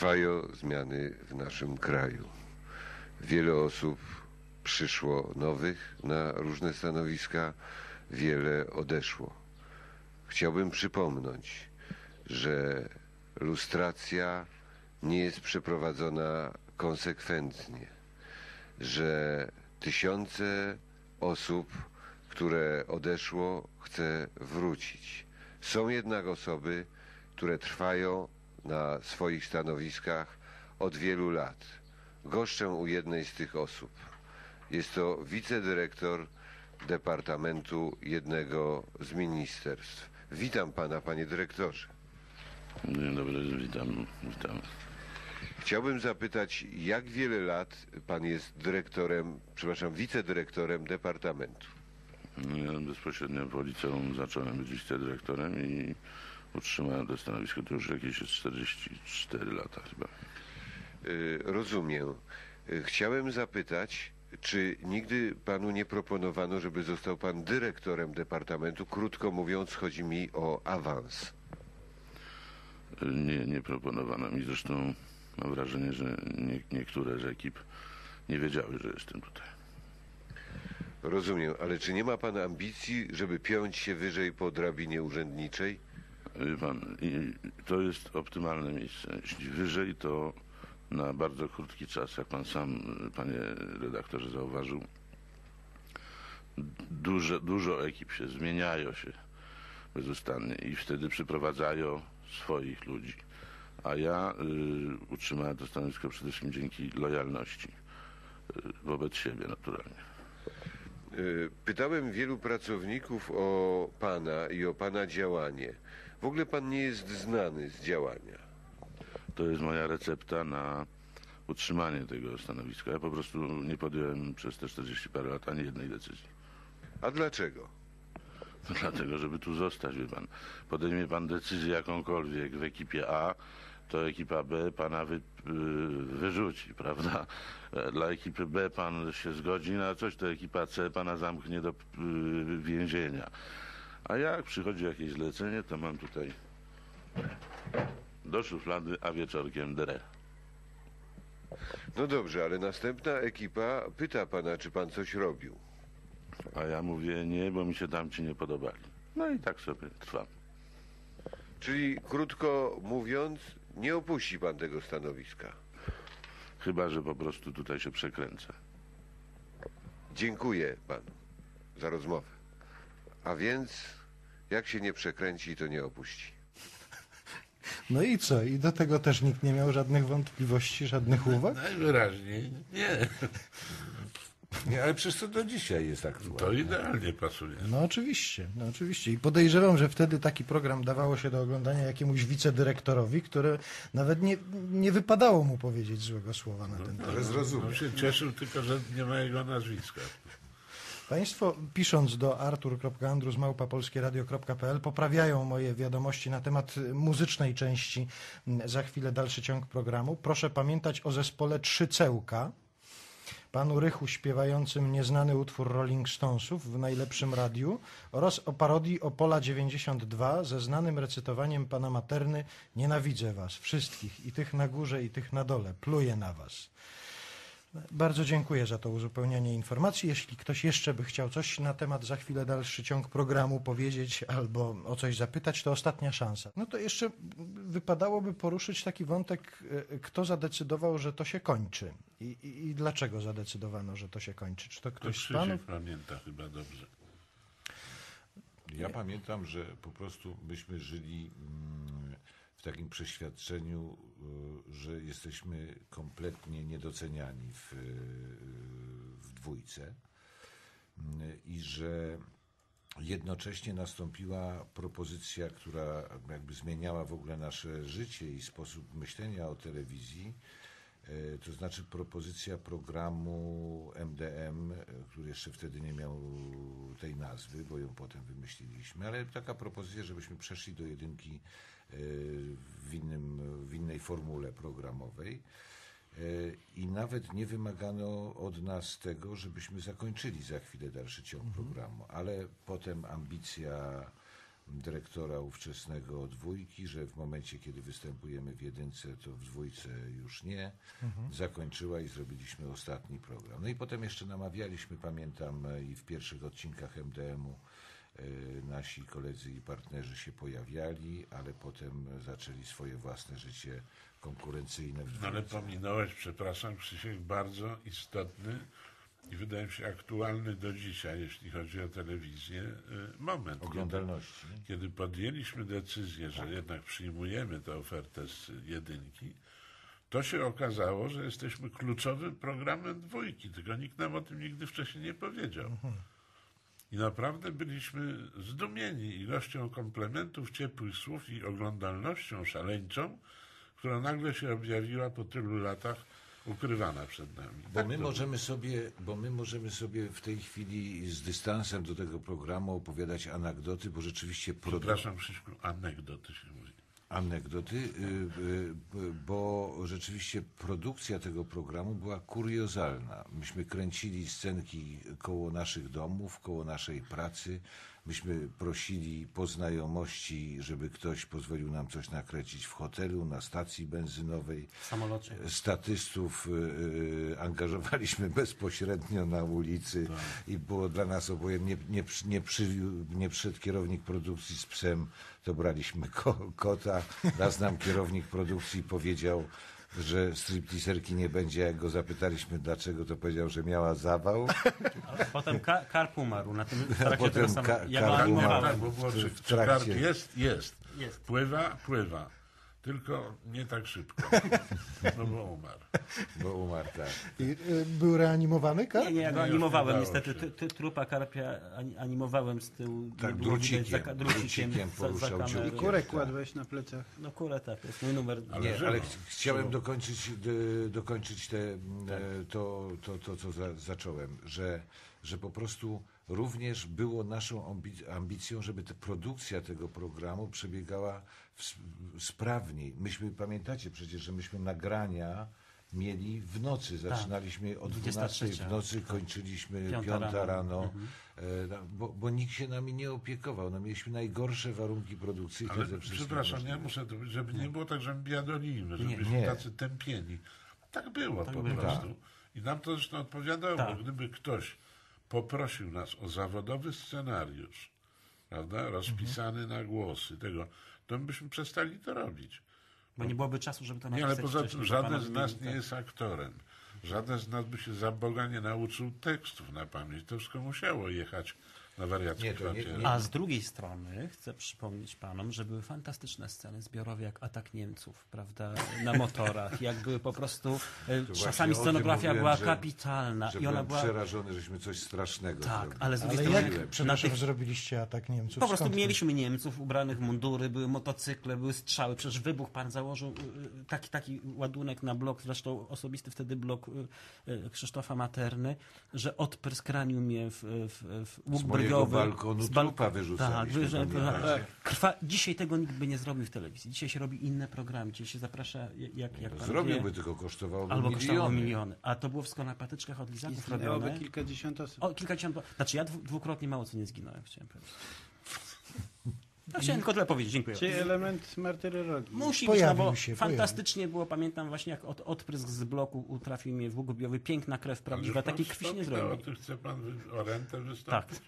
Trwają zmiany w naszym kraju. Wiele osób przyszło nowych na różne stanowiska, wiele odeszło. Chciałbym przypomnieć, że lustracja nie jest przeprowadzona konsekwentnie, że tysiące osób, które odeszło, chce wrócić. Są jednak osoby, które trwają na swoich stanowiskach od wielu lat. Goszczę u jednej z tych osób. Jest to wicedyrektor departamentu jednego z ministerstw. Witam pana, panie dyrektorze. Dzień dobry, witam, witam. Chciałbym zapytać, jak wiele lat pan jest dyrektorem, przepraszam, wicedyrektorem departamentu? Ja bezpośrednio po liceum zacząłem być wicedyrektorem i utrzymałem to stanowisko to już jakieś jest 44 lata chyba. Y, Rozumiem. Y, Chciałem zapytać, czy nigdy panu nie proponowano, żeby został pan dyrektorem departamentu? Krótko mówiąc, chodzi mi o awans. Nie, nie proponowano mi, zresztą mam wrażenie, że nie, niektóre z ekip nie wiedziały, że jestem tutaj. Rozumiem, ale czy nie ma pan ambicji, żeby piąć się wyżej po drabinie urzędniczej? Pan, to jest optymalne miejsce. Jeśli wyżej, to na bardzo krótki czas, jak pan sam, panie redaktorze, zauważył, dużo, dużo ekip się zmieniają się bezustannie i wtedy przyprowadzają swoich ludzi. A ja y, utrzymałem to stanowisko przede wszystkim dzięki lojalności y, wobec siebie naturalnie. Y, Pytałem wielu pracowników o pana i o pana działanie. W ogóle pan nie jest znany z działania. To jest moja recepta na utrzymanie tego stanowiska. Ja po prostu nie podjąłem przez te 40 parę lat ani jednej decyzji. A dlaczego? Dlatego, żeby tu zostać, wie pan. Podejmie pan decyzję jakąkolwiek w ekipie A, to ekipa B pana wy, y, wyrzuci, prawda? E, Dla ekipy B pan się zgodzi na coś, to ekipa C pana zamknie do y, więzienia. A jak przychodzi jakieś zlecenie, to mam tutaj do szuflady, a wieczorkiem dre. No dobrze, ale następna ekipa pyta pana, czy pan coś robił. A ja mówię nie, bo mi się tamci nie podobali. No i tak sobie trwam. Czyli krótko mówiąc, nie opuści pan tego stanowiska. Chyba, że po prostu tutaj się przekręcę. Dziękuję panu za rozmowę. A więc, jak się nie przekręci, to nie opuści. No i co? I do tego też nikt nie miał żadnych wątpliwości, żadnych uwag? Najwyraźniej nie. Nie, ale przecież to do dzisiaj jest aktualne. To idealnie pasuje. No oczywiście, no oczywiście. I podejrzewam, że wtedy taki program dawało się do oglądania jakiemuś wicedyrektorowi, który nawet nie, nie wypadało mu powiedzieć złego słowa na ten temat. Ale zrozumiem. On się cieszył tylko, że nie ma jego nazwiska. Państwo pisząc do artur.andrus.małpapolskieradio.pl poprawiają moje wiadomości na temat muzycznej części m, za chwilę dalszy ciąg programu. Proszę pamiętać o zespole Trzycełka, panu Rychu śpiewającym nieznany utwór Rolling Stonesów w najlepszym radiu oraz o parodii Opola 92 ze znanym recytowaniem pana Materny Nienawidzę was wszystkich i tych na górze i tych na dole, pluję na was. Bardzo dziękuję za to uzupełnienie informacji. Jeśli ktoś jeszcze by chciał coś na temat za chwilę dalszy ciąg programu powiedzieć albo o coś zapytać, to ostatnia szansa. No to jeszcze wypadałoby poruszyć taki wątek, e, kto zadecydował, że to się kończy i, i, i dlaczego zadecydowano, że to się kończy. Czy to To ktoś z Krzysiek panów? pamięta chyba dobrze. Ja pamiętam, że po prostu myśmy żyli mm, w takim przeświadczeniu, y, że jesteśmy kompletnie niedoceniani w, y, w dwójce y, i że jednocześnie nastąpiła propozycja, która jakby zmieniała w ogóle nasze życie i sposób myślenia o telewizji. E, To znaczy propozycja programu MDM, który jeszcze wtedy nie miał tej nazwy, bo ją potem wymyśliliśmy, ale taka propozycja, żebyśmy przeszli do jedynki e, w, innym, w innej formule programowej. E, I nawet nie wymagano od nas tego, żebyśmy zakończyli za chwilę dalszy ciąg programu, ale potem ambicja dyrektora ówczesnego dwójki, że w momencie, kiedy występujemy w jedynce, to w dwójce już nie. Zakończyła i zrobiliśmy ostatni program. No i potem jeszcze namawialiśmy, pamiętam, i w pierwszych odcinkach MDM-u e, nasi koledzy i partnerzy się pojawiali, ale potem zaczęli swoje własne życie konkurencyjne w No ale dwójce. pominąłeś, przepraszam, Krzysiek, bardzo istotny i wydaje mi się aktualny do dzisiaj, jeśli chodzi o telewizję, y, moment. Oglądalności. Kiedy, kiedy podjęliśmy decyzję, że jednak przyjmujemy tę ofertę z jedynki, to się okazało, że jesteśmy kluczowym programem dwójki, tylko nikt nam o tym nigdy wcześniej nie powiedział. I naprawdę byliśmy zdumieni ilością komplementów, ciepłych słów i oglądalnością szaleńczą, która nagle się objawiła po tylu latach ukrywana przed nami. Bo Tak my, to możemy sobie, bo my możemy sobie w tej chwili z dystansem do tego programu opowiadać anegdoty, bo rzeczywiście produ- Przepraszam, Krzyśku, anegdoty się mówi. Anegdoty, y, y, y, bo rzeczywiście produkcja tego programu była kuriozalna. Myśmy kręcili scenki koło naszych domów, koło naszej pracy. Myśmy prosili po znajomości, żeby ktoś pozwolił nam coś nakręcić w hotelu, na stacji benzynowej. W samolocie. Statystów angażowaliśmy bezpośrednio na ulicy i było dla nas obojętnie, nie, nie, nie, nie przyszedł kierownik produkcji z psem, to braliśmy ko, kota. Raz nam kierownik produkcji powiedział, że stripteaserki nie będzie, jak go zapytaliśmy dlaczego, to powiedział, że miała zawał. A potem ka Karp umarł na tym trakcie potem tego samego. Ka- Ja Karp umarł. w- w trakcie. jest? Jest. Jest. Pływa? Pływa. Tylko nie tak szybko. No bo umarł. Bo umarł, tak. I, y, był reanimowany, tak? Nie, nie, ja go Nie, już animowałem. udało Niestety się. ty, ty, trupa karpia ani- animowałem z tyłu. Tak, nie widać drucikiem, za, drucikiem drucikiem za, za poruszał ciułkiem. Kurek kładłeś na plecach. No kurę tak, jest mój numer. Ale Nie, ale ch- chciałem dokończyć, d- dokończyć te, e, to, to, to, co za, zacząłem, że, że po prostu również było naszą ambi- ambicją, żeby ta produkcja tego programu przebiegała sprawniej. Myśmy, pamiętacie przecież, że myśmy nagrania mieli w nocy. Zaczynaliśmy o 12 w 23, nocy, kończyliśmy Piąta 5 rano. rano, e, no, bo, bo nikt się nami nie opiekował. No, mieliśmy najgorsze warunki produkcyjne Ale ze wszystkich przepraszam, ja muszę to, żeby nie było tak, że my biadolimy, że Nie. tacy tępieni. Tak było Tak po było. prostu. I nam to zresztą odpowiadało, Tak. bo gdyby ktoś poprosił nas o zawodowy scenariusz, prawda, rozpisany na głosy tego, to my byśmy przestali to robić. Bo nie byłoby czasu, żeby to Nie, napisać ale poza tym żaden z nas nie tak. jest aktorem. Żaden z nas by się za Boga nie nauczył tekstów na pamięć. To wszystko musiało jechać na Nie, to nie- nie- A z drugiej strony chcę przypomnieć panom, że były fantastyczne sceny zbiorowe, jak atak Niemców, prawda, na motorach, jak były po prostu, e, właśnie czasami scenografia mówiłem, była że- kapitalna Że i ona byłem była... przerażony, żeśmy coś strasznego Tak, zrobili. ale z drugiej Ale strony jak, na tych zrobiliście atak Niemców? Po prostu Skąd- mieliśmy Niemców ubranych w mundury, były motocykle, były strzały. Przecież wybuch pan założył y, y, taki, taki ładunek na blok, zresztą osobisty wtedy blok y, Krzysztofa Materny, że odprysk ranił mnie w, w, w łuk Z balkonu z wyrzucaliśmy, Tak, pamiętacie? Krwa, dzisiaj tego nikt by nie zrobił w telewizji. Dzisiaj się robi inne programy. Dzisiaj się zaprasza, jak, jak pan Zrobiłby, wie, tylko kosztowałoby albo kosztowało miliony. miliony. A to było wszystko na patyczkach od I lizaków zginęłoby robione. kilkadziesiąt osób. O, kilkadziesiąt. Znaczy ja dwu- dwukrotnie mało co nie zginąłem, chciałem powiedzieć. Chciałem tylko tyle powiedzieć, dziękuję. Czyli element martyrologii. Musi być, Pojawił no bo się, fantastycznie było, pamiętam właśnie jak od, odprysk z bloku utrafił mnie w łuk brwiowy, piękna krew prawdziwa, takiej krwi się nie zrobił. zrobi. Ty chce pan o rentę Tak. wystąpić?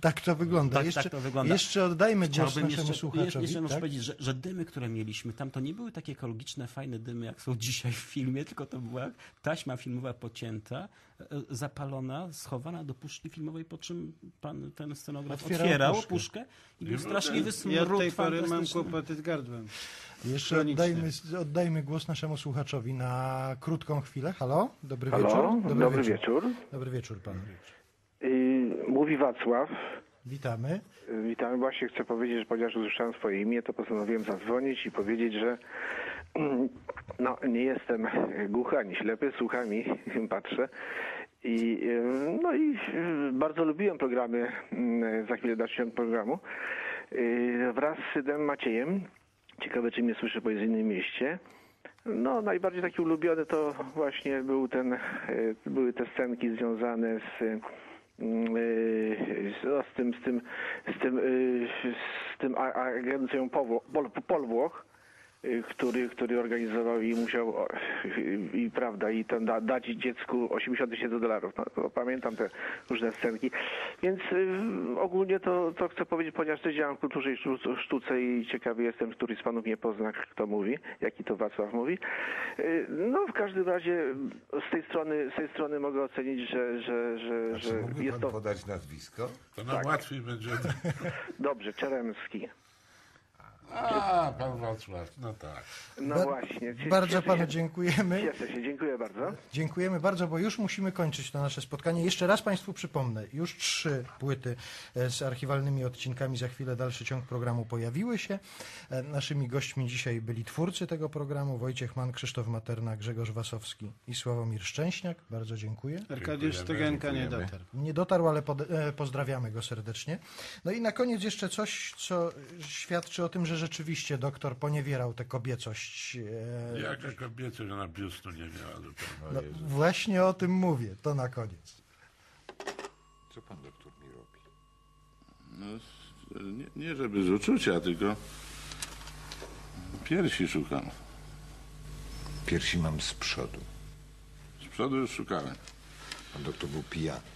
Tak to wygląda. Tak, jeszcze, tak to wygląda. jeszcze oddajmy głos naszemu jeszcze, słuchaczowi. jeszcze muszę tak? powiedzieć, że, że dymy, które mieliśmy tam, to nie były takie ekologiczne, fajne dymy, jak są dzisiaj w filmie, tylko to była taśma filmowa pocięta, e, zapalona, schowana do puszki filmowej, po czym pan ten scenograf Otwierał otwierał puszkę. puszkę i był straszliwy Ja od tej pory mam kłopoty z gardłem. Jeszcze oddajmy, oddajmy głos naszemu słuchaczowi na krótką chwilę. Halo? Dobry Halo, wieczór. dobry, wieczór. Dobry wieczór panu. Y, Mówi Wacław. Witamy. Y, Witam. Właśnie chcę powiedzieć, że ponieważ usłyszałem swoje imię, to postanowiłem zadzwonić i powiedzieć, że mm, no, nie jestem głuchy ani ślepy, słuchami patrzę. I, y, no i y, bardzo lubiłem programy, mm, za chwilę dalszy ciąg programu, wraz z Sydem Maciejem. Ciekawe, czy mnie słyszy po innym mieście. No, najbardziej taki ulubiony to właśnie był ten, y, były te scenki związane z y, z tym, z tym, z tym, y, z tym agencją Pol, Polwłoch, y, który, który organizował i musiał i, prawda i ten da, dać dziecku 80 tysięcy dolarów. No, to pamiętam te różne scenki. Więc y, ogólnie to, to chcę powiedzieć, ponieważ też działam w kulturze i sztu- sztuce i ciekawy jestem, który z panów nie pozna, kto mówi, jaki to Wacław mówi. Y, No w każdym razie z tej strony, z tej strony mogę ocenić, że, że, że, że jest to podać nazwisko? To nam łatwiej będzie. dobrze, Czeremski. A, pan Wacław, no tak. No Ba- właśnie. cie- Bardzo cieszę panu się- dziękujemy. Cieszę się, dziękuję bardzo. Dziękujemy bardzo, bo już musimy kończyć to nasze spotkanie. Jeszcze raz Państwu przypomnę, już trzy płyty e, z archiwalnymi odcinkami, za chwilę dalszy ciąg programu pojawiły się. E, Naszymi gośćmi dzisiaj byli twórcy tego programu, Wojciech Mann, Krzysztof Materna, Grzegorz Wasowski i Sławomir Szczęśniak. Bardzo dziękuję. Arkadiusz Stygenka nie dotarł. Nie dotarł, ale pod, e, pozdrawiamy go serdecznie. No i na koniec jeszcze coś, co świadczy o tym, że rzeczywiście doktor poniewierał tę kobiecość. e, Jaka kobieca, że na biustu nie miała zupełnie. No, właśnie o tym mówię. To na koniec. Co pan doktor mi robi? No, nie, nie żeby z uczucia, tylko piersi szukam. Piersi mam z przodu. Z przodu już szukałem. Pan doktor był pijany.